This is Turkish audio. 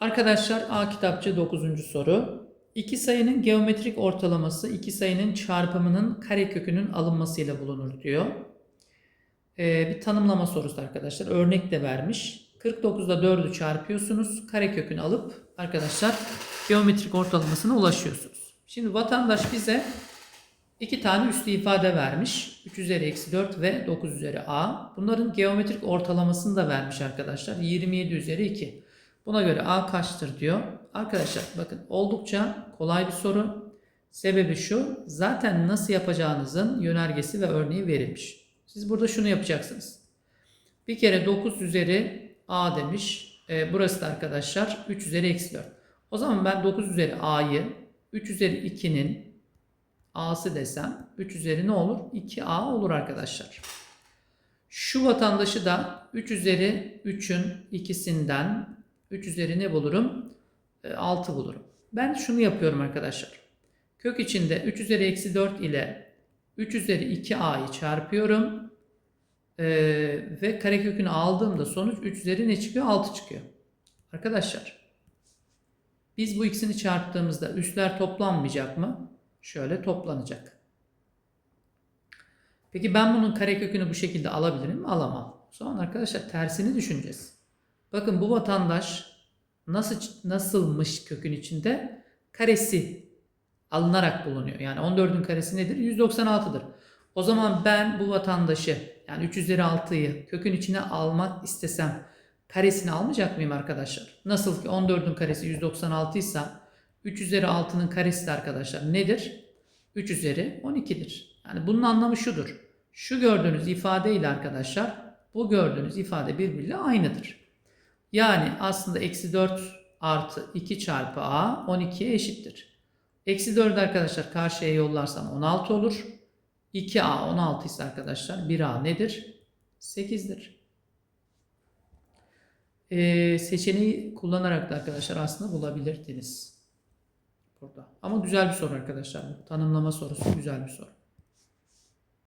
Arkadaşlar A kitapçı 9. soru. İki sayının geometrik ortalaması iki sayının çarpımının karekökünün alınmasıyla bulunur diyor. Ee, bir tanımlama sorusu arkadaşlar. Örnek de vermiş. 49'da 4'ü çarpıyorsunuz. Karekökünü alıp arkadaşlar geometrik ortalamasına ulaşıyorsunuz. Şimdi vatandaş bize iki tane üslü ifade vermiş. 3 üzeri eksi 4 ve 9 üzeri a. Bunların geometrik ortalamasını da vermiş arkadaşlar. 27 üzeri 2. Buna göre a kaçtır diyor. Arkadaşlar bakın oldukça kolay bir soru. Sebebi şu. Zaten nasıl yapacağınızın yönergesi ve örneği verilmiş. Siz burada şunu yapacaksınız. Bir kere 9 üzeri a demiş. E, burası da arkadaşlar 3 üzeri eksi 4. O zaman ben 9 üzeri a'yı 3 üzeri 2'nin a'sı desem 3 üzeri ne olur? 2a olur arkadaşlar. Şu vatandaşı da 3 üzeri 3'ün ikisinden 3 üzeri ne bulurum? E, 6 bulurum. Ben şunu yapıyorum arkadaşlar. Kök içinde 3 üzeri eksi 4 ile 3 üzeri 2a'yı çarpıyorum. E, ve karekökünü aldığımda sonuç 3 üzeri ne çıkıyor? 6 çıkıyor. Arkadaşlar biz bu ikisini çarptığımızda üstler toplanmayacak mı? Şöyle toplanacak. Peki ben bunun karekökünü bu şekilde alabilir miyim? Alamam. O zaman arkadaşlar tersini düşüneceğiz. Bakın bu vatandaş nasıl nasılmış kökün içinde? Karesi alınarak bulunuyor. Yani 14'ün karesi nedir? 196'dır. O zaman ben bu vatandaşı yani 3 üzeri 6'yı kökün içine almak istesem karesini almayacak mıyım arkadaşlar? Nasıl ki 14'ün karesi 196 ise 3 üzeri 6'nın karesi de arkadaşlar nedir? 3 üzeri 12'dir. Yani bunun anlamı şudur. Şu gördüğünüz ifade ile arkadaşlar bu gördüğünüz ifade birbiriyle aynıdır. Yani aslında eksi 4 artı 2 çarpı a 12'ye eşittir. Eksi 4 arkadaşlar karşıya yollarsam 16 olur. 2a 16 ise arkadaşlar 1a nedir? 8'dir. Ee, seçeneği kullanarak da arkadaşlar aslında bulabilirdiniz. Burada. Ama güzel bir soru arkadaşlar. Tanımlama sorusu güzel bir soru.